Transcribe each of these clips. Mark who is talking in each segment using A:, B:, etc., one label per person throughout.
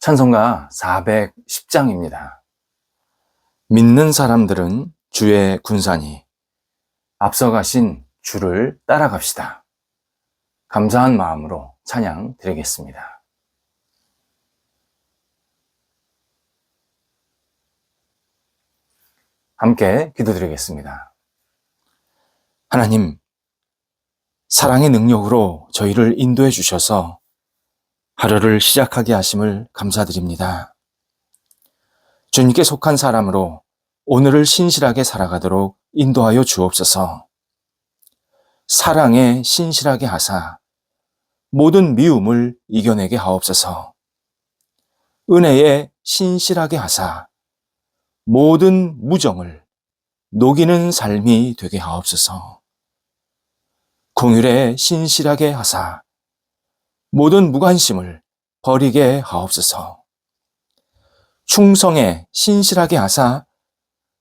A: 찬송가 410장입니다. 믿는 사람들은 주의 군산이 앞서가신 주를 따라갑시다. 감사한 마음으로 찬양 드리겠습니다. 함께 기도드리겠습니다. 하나님, 사랑의 능력으로 저희를 인도해 주셔서 하루를 시작하게 하심을 감사드립니다. 주님께 속한 사람으로 오늘을 신실하게 살아가도록 인도하여 주옵소서. 사랑에 신실하게 하사 모든 미움을 이겨내게 하옵소서. 은혜에 신실하게 하사 모든 무정을 녹이는 삶이 되게 하옵소서. 공율에 신실하게 하사 모든 무관심을 버리게 하옵소서. 충성에 신실하게 하사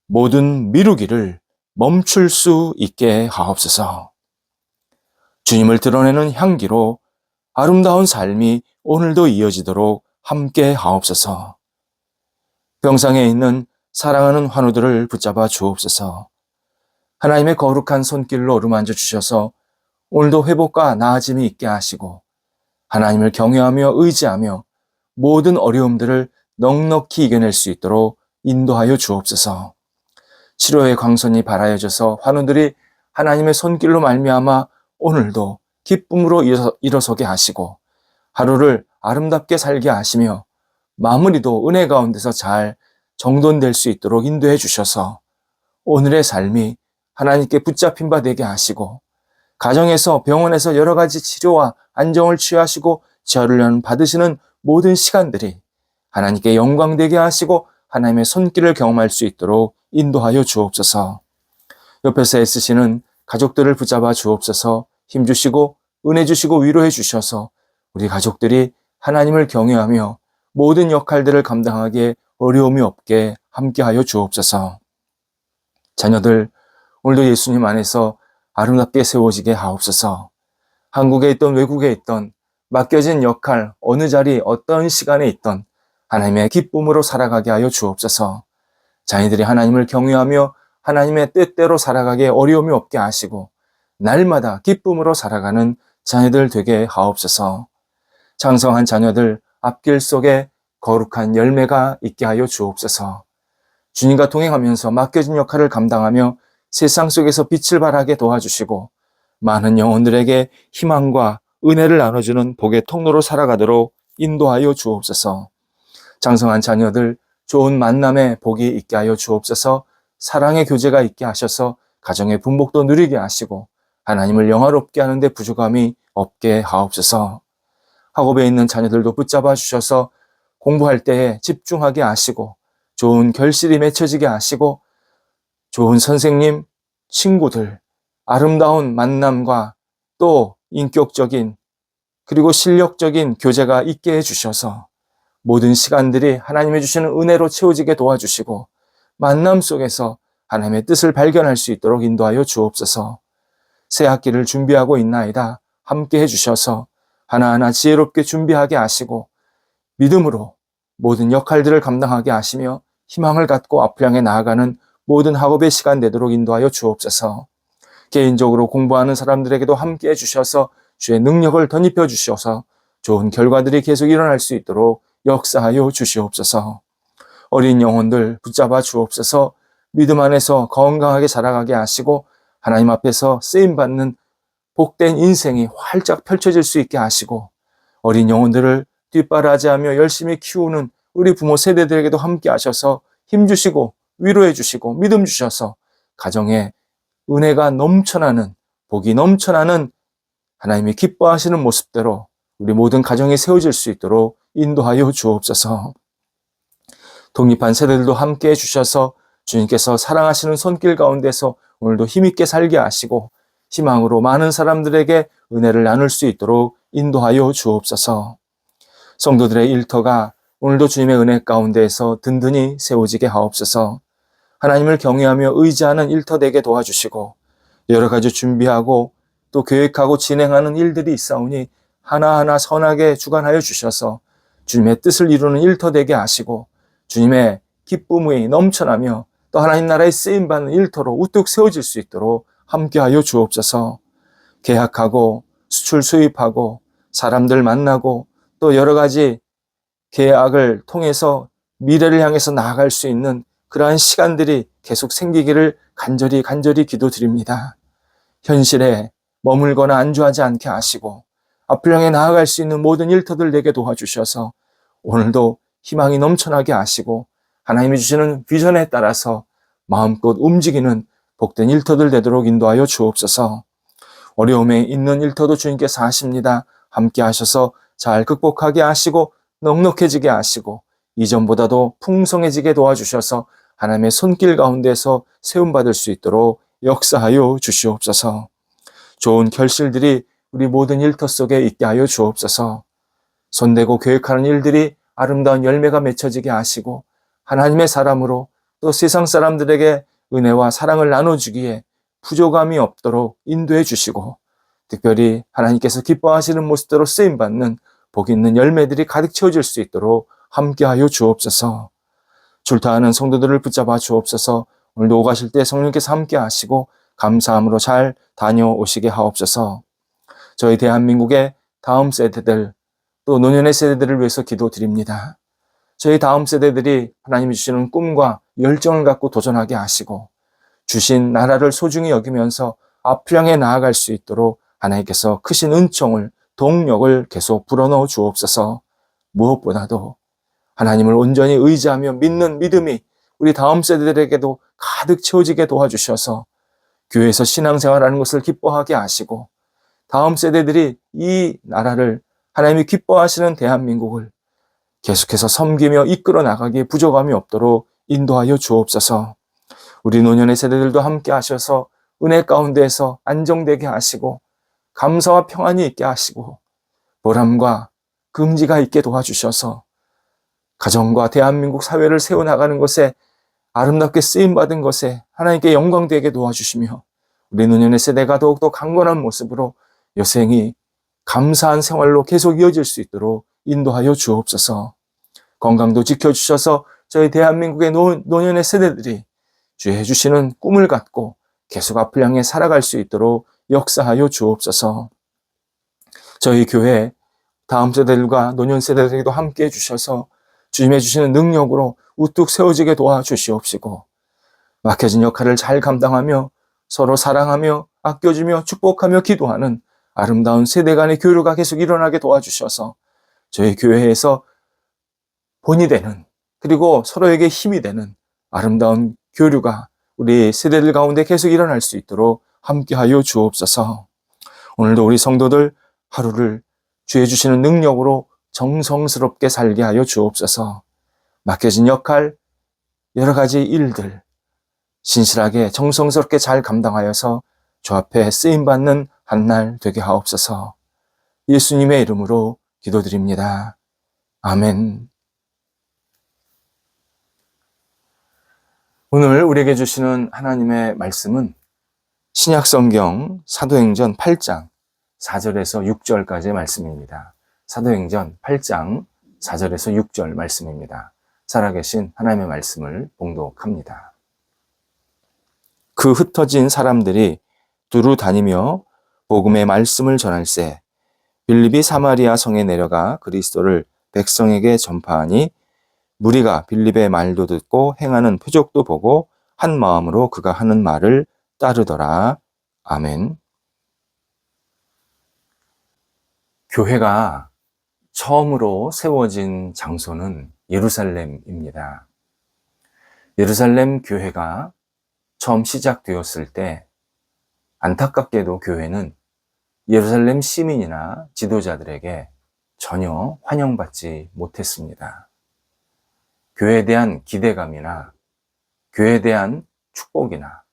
A: 모든 미루기를 멈출 수 있게 하옵소서. 주님을 드러내는 향기로 아름다운 삶이 오늘도 이어지도록 함께 하옵소서. 병상에 있는 사랑하는 환우들을 붙잡아 주옵소서. 하나님의 거룩한 손길로 어루만져 주셔서 오늘도 회복과 나아짐이 있게 하시고 하나님을 경외하며 의지하며 모든 어려움들을 넉넉히 이겨낼 수 있도록 인도하여 주옵소서. 치료의 광선이 발하여져서 환우들이 하나님의 손길로 말미암아 오늘도 기쁨으로 일어서게 하시고 하루를 아름답게 살게 하시며 마무리도 은혜 가운데서 잘 정돈될 수 있도록 인도해 주셔서 오늘의 삶이 하나님께 붙잡힌 바 되게 하시고 가정에서 병원에서 여러 가지 치료와 안정을 취하시고 저를 받으시는 모든 시간들이 하나님께 영광되게 하시고 하나님의 손길을 경험할 수 있도록 인도하여 주옵소서. 옆에서 애쓰시는 가족들을 붙잡아 주옵소서 힘주시고 은혜 주시고 위로해 주셔서 우리 가족들이 하나님을 경외하며 모든 역할들을 감당하기에 어려움이 없게 함께하여 주옵소서. 자녀들 오늘도 예수님 안에서 아름답게 세워지게 하옵소서. 한국에 있던 외국에 있던 맡겨진 역할 어느 자리 어떤 시간에 있던 하나님의 기쁨으로 살아가게 하여 주옵소서. 자녀들이 하나님을 경외하며 하나님의 뜻대로 살아가기에 어려움이 없게 하시고 날마다 기쁨으로 살아가는 자녀들 되게 하옵소서. 장성한 자녀들 앞길 속에 거룩한 열매가 있게 하여 주옵소서. 주님과 동행하면서 맡겨진 역할을 감당하며 세상 속에서 빛을 발하게 도와주시고 많은 영혼들에게 희망과 은혜를 나눠주는 복의 통로로 살아가도록 인도하여 주옵소서. 장성한 자녀들 좋은 만남의 복이 있게 하여 주옵소서. 사랑의 교제가 있게 하셔서 가정의 분복도 누리게 하시고 하나님을 영화롭게 하는데 부족함이 없게 하옵소서. 학업에 있는 자녀들도 붙잡아 주셔서 공부할 때에 집중하게 하시고 좋은 결실이 맺혀지게 하시고 좋은 선생님, 친구들, 아름다운 만남과 또 인격적인 그리고 실력적인 교제가 있게 해주셔서 모든 시간들이 하나님의 주시는 은혜로 채워지게 도와주시고 만남 속에서 하나님의 뜻을 발견할 수 있도록 인도하여 주옵소서. 새 학기를 준비하고 있나이다 함께 해주셔서 하나하나 지혜롭게 준비하게 하시고 믿음으로 모든 역할들을 감당하게 하시며 희망을 갖고 앞을 향해 나아가는 모든 학업의 시간 되도록 인도하여 주옵소서. 개인적으로 공부하는 사람들에게도 함께 해주셔서 주의 능력을 덧입혀 주셔서 좋은 결과들이 계속 일어날 수 있도록 역사하여 주시옵소서. 어린 영혼들 붙잡아 주옵소서 믿음 안에서 건강하게 자라가게 하시고 하나님 앞에서 쓰임받는 복된 인생이 활짝 펼쳐질 수 있게 하시고 어린 영혼들을 뒷바라지하며 열심히 키우는 우리 부모 세대들에게도 함께 하셔서 힘주시고 위로해 주시고 믿음 주셔서 가정에 은혜가 넘쳐나는 복이 넘쳐나는 하나님이 기뻐하시는 모습대로 우리 모든 가정이 세워질 수 있도록 인도하여 주옵소서. 독립한 세대들도 함께 해주셔서 주님께서 사랑하시는 손길 가운데서 오늘도 힘있게 살게 하시고 희망으로 많은 사람들에게 은혜를 나눌 수 있도록 인도하여 주옵소서. 성도들의 일터가 오늘도 주님의 은혜 가운데에서 든든히 세워지게 하옵소서. 하나님을 경외하며 의지하는 일터 되게 도와주시고 여러 가지 준비하고 또 계획하고 진행하는 일들이 있사오니 하나하나 선하게 주관하여 주셔서 주님의 뜻을 이루는 일터 되게 하시고 주님의 기쁨이 넘쳐나며 또 하나님 나라에 쓰임 받는 일터로 우뚝 세워질 수 있도록 함께하여 주옵소서. 계약하고 수출 수입하고 사람들 만나고 또 여러 가지 계약을 통해서 미래를 향해서 나아갈 수 있는 그러한 시간들이 계속 생기기를 간절히 간절히 기도드립니다. 현실에 머물거나 안주하지 않게 하시고 앞을 향해 나아갈 수 있는 모든 일터들 내게 도와주셔서 오늘도 희망이 넘쳐나게 하시고 하나님이 주시는 비전에 따라서 마음껏 움직이는 복된 일터들 되도록 인도하여 주옵소서. 어려움에 있는 일터도 주님께서 하십니다. 함께 하셔서 잘 극복하게 하시고 넉넉해지게 하시고 이전보다도 풍성해지게 도와주셔서 하나님의 손길 가운데서 세움받을 수 있도록 역사하여 주시옵소서. 좋은 결실들이 우리 모든 일터 속에 있게 하여 주옵소서. 손대고 계획하는 일들이 아름다운 열매가 맺혀지게 하시고 하나님의 사람으로 또 세상 사람들에게 은혜와 사랑을 나눠주기에 부족함이 없도록 인도해 주시고 특별히 하나님께서 기뻐하시는 모습대로 쓰임받는 복 있는 열매들이 가득 채워질 수 있도록 함께하여 주옵소서. 줄타하는 성도들을 붙잡아 주옵소서. 오늘도 오가실 때 성령께서 함께 하시고 감사함으로 잘 다녀오시게 하옵소서. 저희 대한민국의 다음 세대들 또 노년의 세대들을 위해서 기도드립니다. 저희 다음 세대들이 하나님이 주시는 꿈과 열정을 갖고 도전하게 하시고 주신 나라를 소중히 여기면서 앞을 향해 나아갈 수 있도록 하나님께서 크신 은총을 동력을 계속 불어넣어 주옵소서 무엇보다도 하나님을 온전히 의지하며 믿는 믿음이 우리 다음 세대들에게도 가득 채워지게 도와주셔서 교회에서 신앙생활하는 것을 기뻐하게 하시고 다음 세대들이 이 나라를 하나님이 기뻐하시는 대한민국을 계속해서 섬기며 이끌어 나가기에 부족함이 없도록 인도하여 주옵소서. 우리 노년의 세대들도 함께 하셔서 은혜 가운데에서 안정되게 하시고 감사와 평안이 있게 하시고 보람과 금지가 있게 도와주셔서 가정과 대한민국 사회를 세워나가는 것에 아름답게 쓰임받은 것에 하나님께 영광되게 도와주시며 우리 노년의 세대가 더욱더 강건한 모습으로 여생이 감사한 생활로 계속 이어질 수 있도록 인도하여 주옵소서. 건강도 지켜주셔서 저희 대한민국의 노, 노년의 세대들이 주의 해주시는 꿈을 갖고 계속 앞을 향해 살아갈 수 있도록 역사하여 주옵소서. 저희 교회 다음 세대들과 노년 세대들에게도 함께 해주셔서 주님의 주시는 능력으로 우뚝 세워지게 도와주시옵시고 막혀진 역할을 잘 감당하며 서로 사랑하며 아껴주며 축복하며 기도하는 아름다운 세대 간의 교류가 계속 일어나게 도와주셔서 저희 교회에서 본이 되는 그리고 서로에게 힘이 되는 아름다운 교류가 우리 세대들 가운데 계속 일어날 수 있도록 함께하여 주옵소서. 오늘도 우리 성도들 하루를 주해 주시는 능력으로 정성스럽게 살게 하여 주옵소서. 맡겨진 역할, 여러 가지 일들, 신실하게 정성스럽게 잘 감당하여서 주 앞에 쓰임받는 한 날 되게 하옵소서. 예수님의 이름으로 기도드립니다. 아멘. 오늘 우리에게 주시는 하나님의 말씀은 신약 성경 사도행전 8장 4절에서 6절까지의 말씀입니다. 사도행전 8장 4절에서 6절 말씀입니다. 살아계신 하나님의 말씀을 봉독합니다. 그 흩어진 사람들이 두루 다니며 복음의 말씀을 전할세 빌립이 사마리아 성에 내려가 그리스도를 백성에게 전파하니 무리가 빌립의 말도 듣고 행하는 표적도 보고 한 마음으로 그가 하는 말을 따르더라. 아멘. 교회가 처음으로 세워진 장소는 예루살렘입니다. 예루살렘 교회가 처음 시작되었을 때 안타깝게도 교회는 예루살렘 시민이나 지도자들에게 전혀 환영받지 못했습니다. 교회에 대한 기대감이나 교회에 대한 축복이나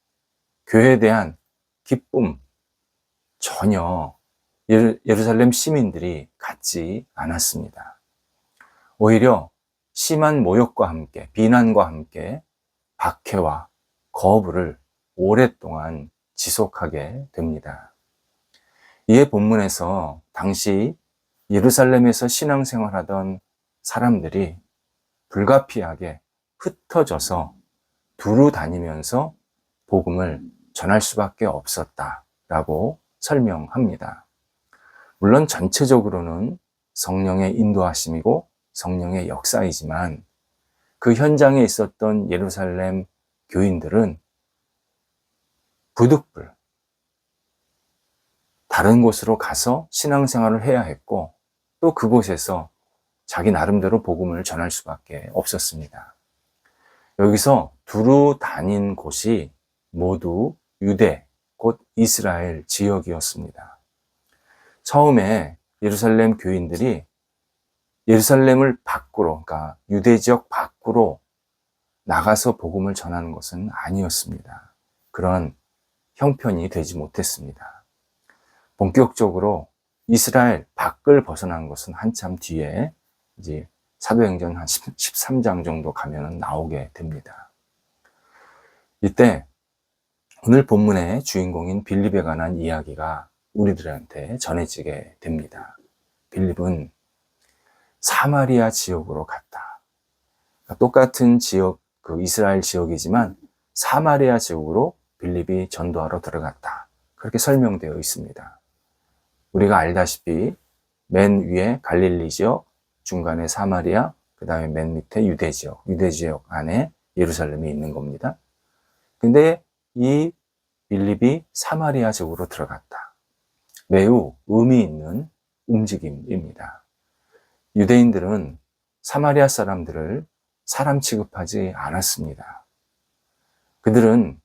A: 교회에 대한 기쁨 전혀 예루살렘 시민들이 갖지 않았습니다. 오히려 심한 모욕과 함께 비난과 함께 박해와 거부를 오랫동안 지속하게 됩니다. 이에 본문에서 당시 예루살렘에서 신앙생활하던 사람들이 불가피하게 흩어져서 두루 다니면서 복음을 전할 수밖에 없었다라고 설명합니다. 물론 전체적으로는 성령의 인도하심이고 성령의 역사이지만 그 현장에 있었던 예루살렘 교인들은 부득불 다른 곳으로 가서 신앙생활을 해야 했고 또 그곳에서 자기 나름대로 복음을 전할 수밖에 없었습니다. 여기서 두루 다닌 곳이 모두 유대, 곧 이스라엘 지역이었습니다. 처음에 예루살렘 교인들이 예루살렘을 밖으로, 그러니까 유대 지역 밖으로 나가서 복음을 전하는 것은 아니었습니다. 그런 형편이 되지 못했습니다. 본격적으로 이스라엘 밖을 벗어난 것은 한참 뒤에 이제 사도행전 한 13장 정도 가면 나오게 됩니다. 이때 오늘 본문의 주인공인 빌립에 관한 이야기가 우리들한테 전해지게 됩니다. 빌립은 사마리아 지역으로 갔다. 그러니까 똑같은 지역, 그 이스라엘 지역이지만 사마리아 지역으로 빌립이 전도하러 들어갔다. 그렇게 설명되어 있습니다. 우리가 알다시피 맨 위에 갈릴리 지역, 중간에 사마리아, 그 다음에 맨 밑에 유대 지역, 유대 지역 안에 예루살렘이 있는 겁니다. 근데 이 빌립이 사마리아 지역으로 들어갔다. 매우 의미 있는 움직임입니다. 유대인들은 사마리아 사람들을 사람 취급하지 않았습니다. 그들은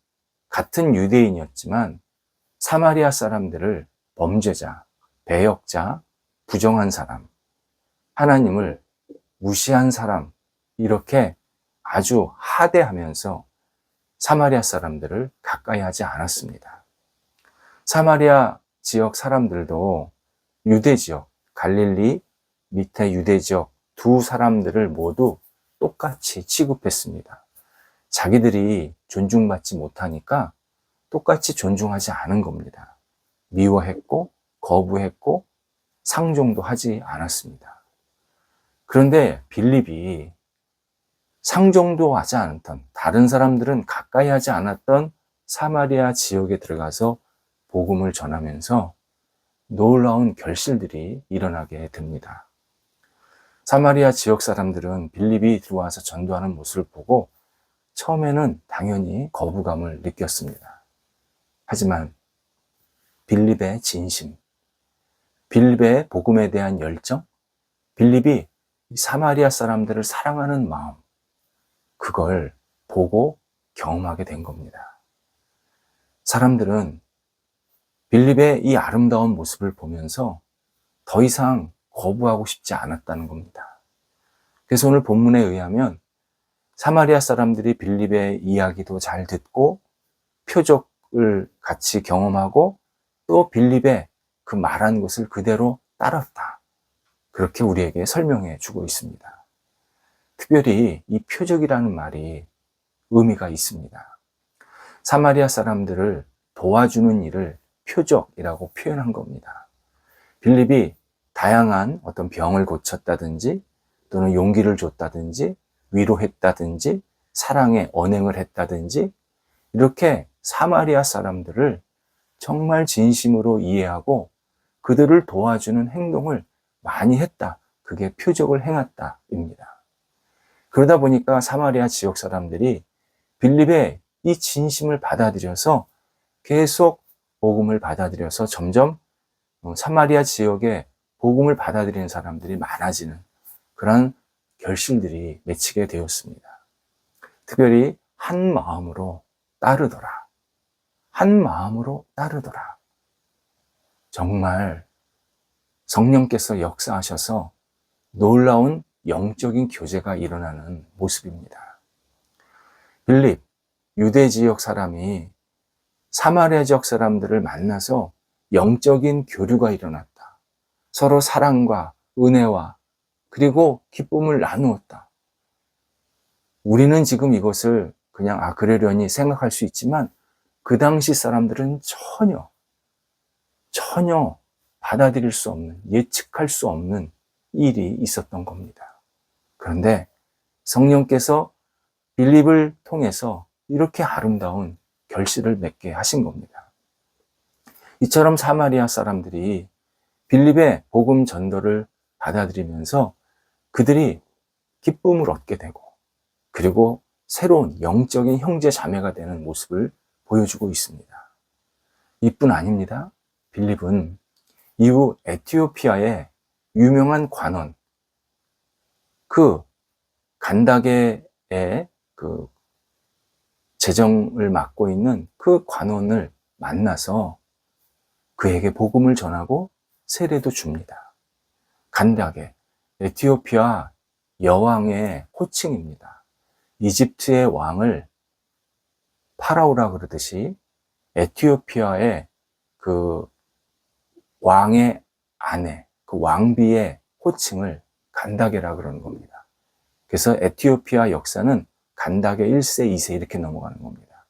A: 같은 유대인이었지만 사마리아 사람들을 범죄자, 배역자, 부정한 사람, 하나님을 무시한 사람, 이렇게 아주 하대하면서 사마리아 사람들을 가까이 하지 않았습니다. 사마리아 지역 사람들도 유대 지역, 갈릴리 밑에 유대 지역 두 사람들을 모두 똑같이 취급했습니다. 자기들이 존중받지 못하니까 똑같이 존중하지 않은 겁니다. 미워했고, 거부했고, 상종도 하지 않았습니다. 그런데 빌립이 상종도 하지 않았던, 다른 사람들은 가까이 하지 않았던 사마리아 지역에 들어가서 복음을 전하면서 놀라운 결실들이 일어나게 됩니다. 사마리아 지역 사람들은 빌립이 들어와서 전도하는 모습을 보고 처음에는 당연히 거부감을 느꼈습니다. 하지만 빌립의 진심, 빌립의 복음에 대한 열정, 빌립이 사마리아 사람들을 사랑하는 마음, 그걸 보고 경험하게 된 겁니다. 사람들은 빌립의 이 아름다운 모습을 보면서 더 이상 거부하고 싶지 않았다는 겁니다. 그래서 오늘 본문에 의하면 사마리아 사람들이 빌립의 이야기도 잘 듣고 표적을 같이 경험하고 또 빌립의 그 말한 것을 그대로 따랐다. 그렇게 우리에게 설명해 주고 있습니다. 특별히 이 표적이라는 말이 의미가 있습니다. 사마리아 사람들을 도와주는 일을 표적이라고 표현한 겁니다. 빌립이 다양한 어떤 병을 고쳤다든지 또는 용기를 줬다든지 위로했다든지 사랑의 언행을 했다든지 이렇게 사마리아 사람들을 정말 진심으로 이해하고 그들을 도와주는 행동을 많이 했다. 그게 표적을 행했다입니다. 그러다 보니까 사마리아 지역 사람들이 빌립의 이 진심을 받아들여서 계속 복음을 받아들여서 점점 어, 사마리아 지역에 복음을 받아들이는 사람들이 많아지는 그런 결실들이 맺히게 되었습니다. 특별히 한 마음으로 따르더라. 한 마음으로 따르더라. 정말 성령께서 역사하셔서 놀라운 영적인 교제가 일어나는 모습입니다. 빌립, 유대 지역 사람이 사마리아 지역 사람들을 만나서 영적인 교류가 일어났다. 서로 사랑과 은혜와 그리고 기쁨을 나누었다. 우리는 지금 이것을 그냥 아 그러려니 생각할 수 있지만 그 당시 사람들은 전혀 전혀 받아들일 수 없는 예측할 수 없는 일이 있었던 겁니다. 그런데 성령께서 빌립을 통해서 이렇게 아름다운 결실을 맺게 하신 겁니다. 이처럼 사마리아 사람들이 빌립의 복음 전도를 받아들이면서 그들이 기쁨을 얻게 되고 그리고 새로운 영적인 형제 자매가 되는 모습을 보여주고 있습니다. 이뿐 아닙니다. 빌립은 이후 에티오피아의 유명한 관원 그 간다게의 그 재정을 맡고 있는 그 관원을 만나서 그에게 복음을 전하고 세례도 줍니다. 간다게 에티오피아 여왕의 호칭입니다. 이집트의 왕을 파라오라 그러듯이 에티오피아의 그 왕의 아내, 그 왕비의 호칭을 간다게라 그러는 겁니다. 그래서 에티오피아 역사는 간다게 1세, 2세 이렇게 넘어가는 겁니다.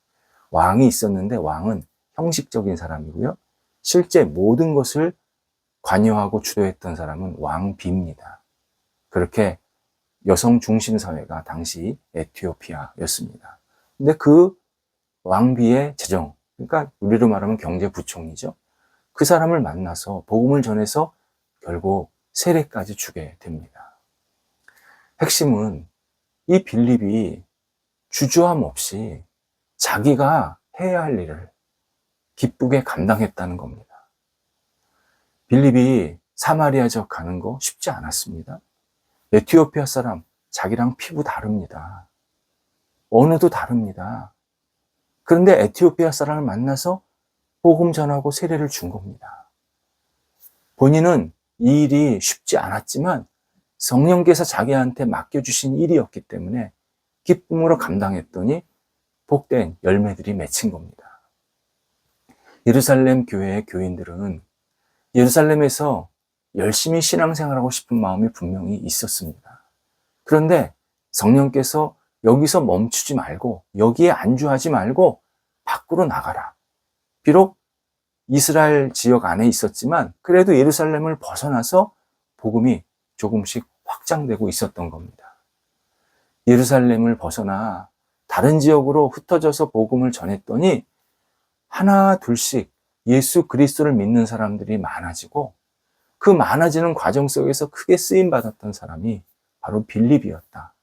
A: 왕이 있었는데 왕은 형식적인 사람이고요. 실제 모든 것을 관여하고 주도했던 사람은 왕비입니다. 그렇게 여성 중심 사회가 당시 에티오피아였습니다. 근데 그 왕비의 재정, 그러니까 우리로 말하면 경제부총리죠. 그 사람을 만나서 복음을 전해서 결국 세례까지 주게 됩니다. 핵심은 이 빌립이 주저함 없이 자기가 해야 할 일을 기쁘게 감당했다는 겁니다. 빌립이 사마리아 지역 가는 거 쉽지 않았습니다. 에티오피아 사람 자기랑 피부 다릅니다. 언어도 다릅니다. 그런데 에티오피아 사람을 만나서 복음 전하고 세례를 준 겁니다. 본인은 이 일이 쉽지 않았지만 성령께서 자기한테 맡겨주신 일이었기 때문에 기쁨으로 감당했더니 복된 열매들이 맺힌 겁니다. 예루살렘 교회의 교인들은 예루살렘에서 열심히 신앙생활하고 싶은 마음이 분명히 있었습니다. 그런데 성령께서 여기서 멈추지 말고 여기에 안주하지 말고 밖으로 나가라. 비록 이스라엘 지역 안에 있었지만 그래도 예루살렘을 벗어나서 복음이 조금씩 확장되고 있었던 겁니다. 예루살렘을 벗어나 다른 지역으로 흩어져서 복음을 전했더니 하나 둘씩 예수 그리스도를 믿는 사람들이 많아지고 그 많아지는 과정 속에서 크게 쓰임 받았던 사람이 바로 빌립이었다.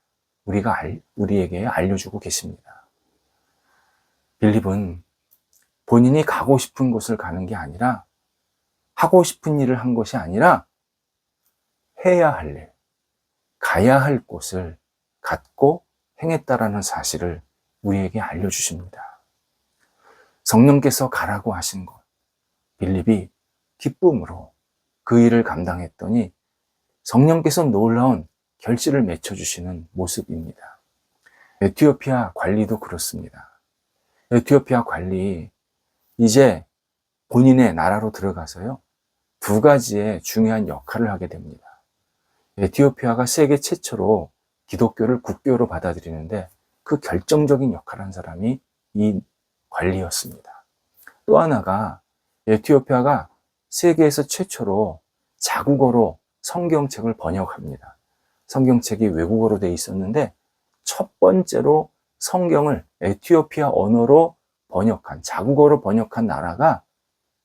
A: 우리가 알, 우리에게 알려주고 계십니다. 빌립은 본인이 가고 싶은 곳을 가는 게 아니라 하고 싶은 일을 한 것이 아니라 해야 할 일, 가야 할 곳을 갖고 행했다라는 사실을 우리에게 알려주십니다. 성령께서 가라고 하신 것, 빌립이 기쁨으로 그 일을 감당했더니 성령께서 놀라운 결실을 맺혀주시는 모습입니다. 에티오피아 관리도 그렇습니다. 에티오피아 관리, 이제 본인의 나라로 들어가서요, 두 가지의 중요한 역할을 하게 됩니다. 에티오피아가 세계 최초로 기독교를 국교로 받아들이는데 그 결정적인 역할을 한 사람이 이 관리였습니다. 또 하나가 에티오피아가 세계에서 최초로 자국어로 성경책을 번역합니다. 성경책이 외국어로 되어 있었는데 첫 번째로 성경을 에티오피아 언어로 번역한, 자국어로 번역한 나라가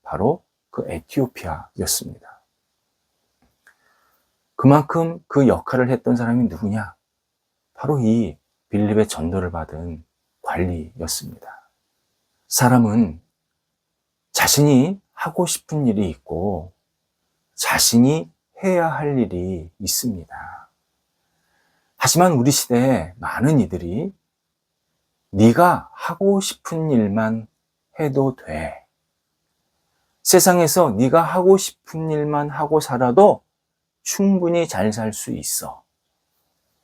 A: 바로 그 에티오피아였습니다. 그만큼 그 역할을 했던 사람이 누구냐? 바로 이 빌립의 전도를 받은 관리였습니다. 사람은 자신이 하고 싶은 일이 있고 자신이 해야 할 일이 있습니다. 하지만 우리 시대에 많은 이들이 네가 하고 싶은 일만 해도 돼. 세상에서 네가 하고 싶은 일만 하고 살아도 충분히 잘 살 수 있어.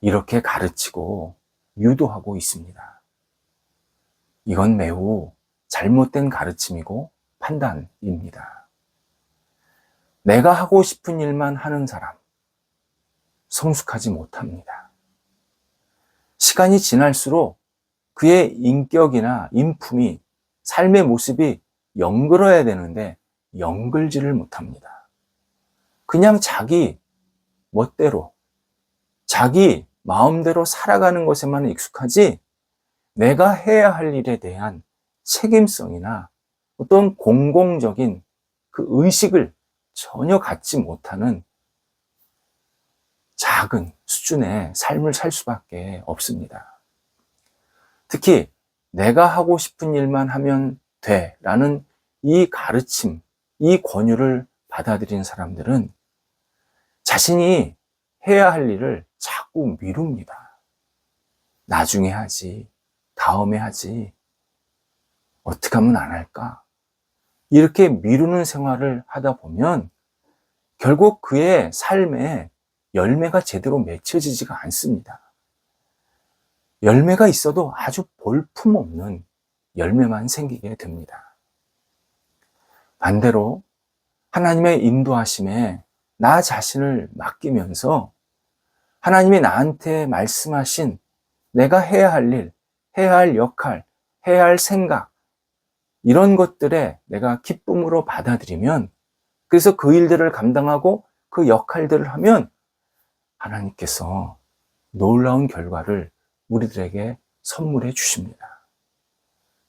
A: 이렇게 가르치고 유도하고 있습니다. 이건 매우 잘못된 가르침이고 판단입니다. 내가 하고 싶은 일만 하는 사람, 성숙하지 못합니다. 시간이 지날수록 그의 인격이나 인품이 삶의 모습이 영글어야 되는데 영글지를 못합니다. 그냥 자기 멋대로 자기 마음대로 살아가는 것에만 익숙하지 내가 해야 할 일에 대한 책임성이나 어떤 공공적인 그 의식을 전혀 갖지 못하는 작은 수준의 삶을 살 수밖에 없습니다. 특히 내가 하고 싶은 일만 하면 돼 라는 이 가르침, 이 권유를 받아들인 사람들은 자신이 해야 할 일을 자꾸 미룹니다. 나중에 하지, 다음에 하지, 어떻게 하면 안 할까? 이렇게 미루는 생활을 하다 보면 결국 그의 삶에 열매가 제대로 맺혀지지가 않습니다. 열매가 있어도 아주 볼품 없는 열매만 생기게 됩니다. 반대로 하나님의 인도하심에 나 자신을 맡기면서 하나님이 나한테 말씀하신 내가 해야 할 일, 해야 할 역할, 해야 할 생각, 이런 것들에 내가 기쁨으로 받아들이면 그래서 그 일들을 감당하고 그 역할들을 하면 하나님께서 놀라운 결과를 우리들에게 선물해 주십니다.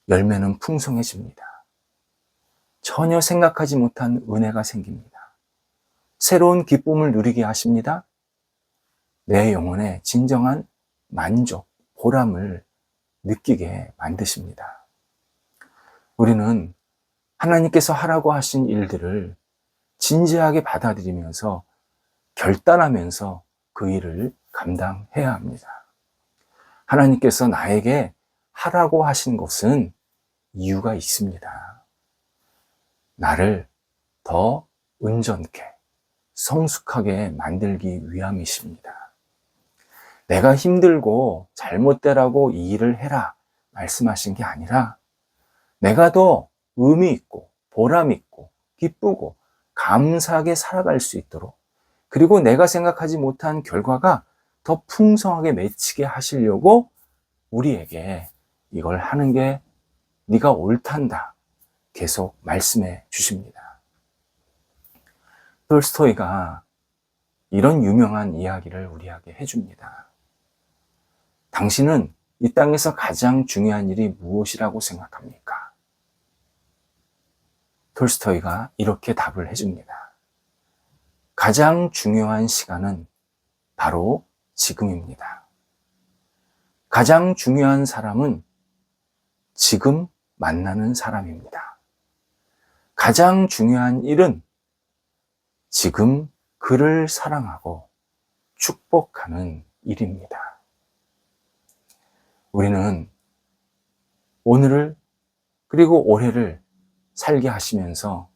A: 열매는 풍성해집니다. 전혀 생각하지 못한 은혜가 생깁니다. 새로운 기쁨을 누리게 하십니다. 내 영혼에 진정한 만족, 보람을 느끼게 만드십니다. 우리는 하나님께서 하라고 하신 일들을 진지하게 받아들이면서 결단하면서 그 일을 감당해야 합니다. 하나님께서 나에게 하라고 하신 것은 이유가 있습니다. 나를 더 온전케, 성숙하게 만들기 위함이십니다. 내가 힘들고 잘못되라고 이 일을 해라 말씀하신 게 아니라 내가 더 의미 있고 보람 있고 기쁘고 감사하게 살아갈 수 있도록 그리고 내가 생각하지 못한 결과가 더 풍성하게 맺히게 하시려고 우리에게 이걸 하는 게 네가 옳단다 계속 말씀해 주십니다. 톨스토이가 이런 유명한 이야기를 우리에게 해줍니다. 당신은 이 땅에서 가장 중요한 일이 무엇이라고 생각합니까? 톨스토이가 이렇게 답을 해줍니다. 가장 중요한 시간은 바로 지금입니다. 가장 중요한 사람은 지금 만나는 사람입니다. 가장 중요한 일은 지금 그를 사랑하고 축복하는 일입니다. 우리는 오늘을 그리고 올해를 살게 하시면서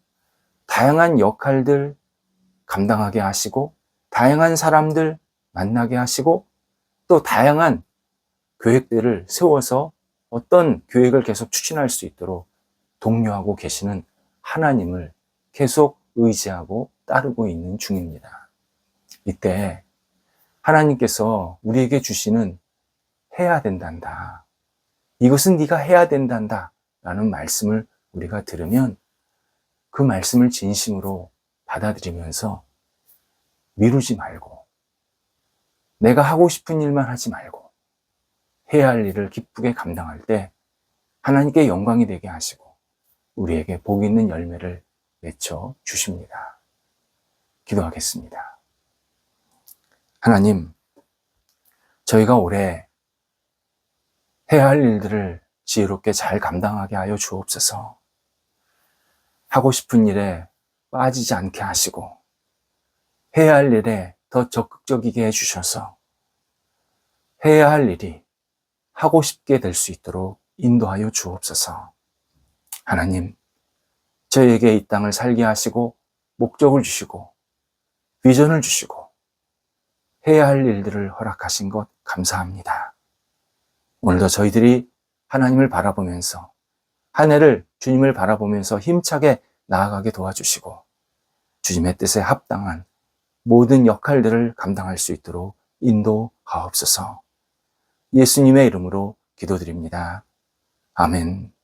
A: 다양한 역할들 감당하게 하시고 다양한 사람들 만나게 하시고 또 다양한 계획들을 세워서 어떤 계획을 계속 추진할 수 있도록 독려하고 계시는 하나님을 계속 의지하고 따르고 있는 중입니다. 이때 하나님께서 우리에게 주시는 해야 된단다. 이것은 네가 해야 된단다. 라는 말씀을 우리가 들으면 그 말씀을 진심으로 받아들이면서 미루지 말고 내가 하고 싶은 일만 하지 말고 해야 할 일을 기쁘게 감당할 때 하나님께 영광이 되게 하시고 우리에게 복 있는 열매를 맺혀 주십니다. 기도하겠습니다. 하나님, 저희가 올해 해야 할 일들을 지혜롭게 잘 감당하게 하여 주옵소서. 하고 싶은 일에 빠지지 않게 하시고, 해야 할 일에 더 적극적이게 해주셔서, 해야 할 일이 하고 싶게 될 수 있도록 인도하여 주옵소서. 하나님, 저에게 이 땅을 살게 하시고, 목적을 주시고, 비전을 주시고, 해야 할 일들을 허락하신 것 감사합니다. 오늘도 저희들이 하나님을 바라보면서, 한 해를 주님을 바라보면서 힘차게 나아가게 도와주시고, 주님의 뜻에 합당한 모든 역할들을 감당할 수 있도록 인도하옵소서. 예수님의 이름으로 기도드립니다. 아멘.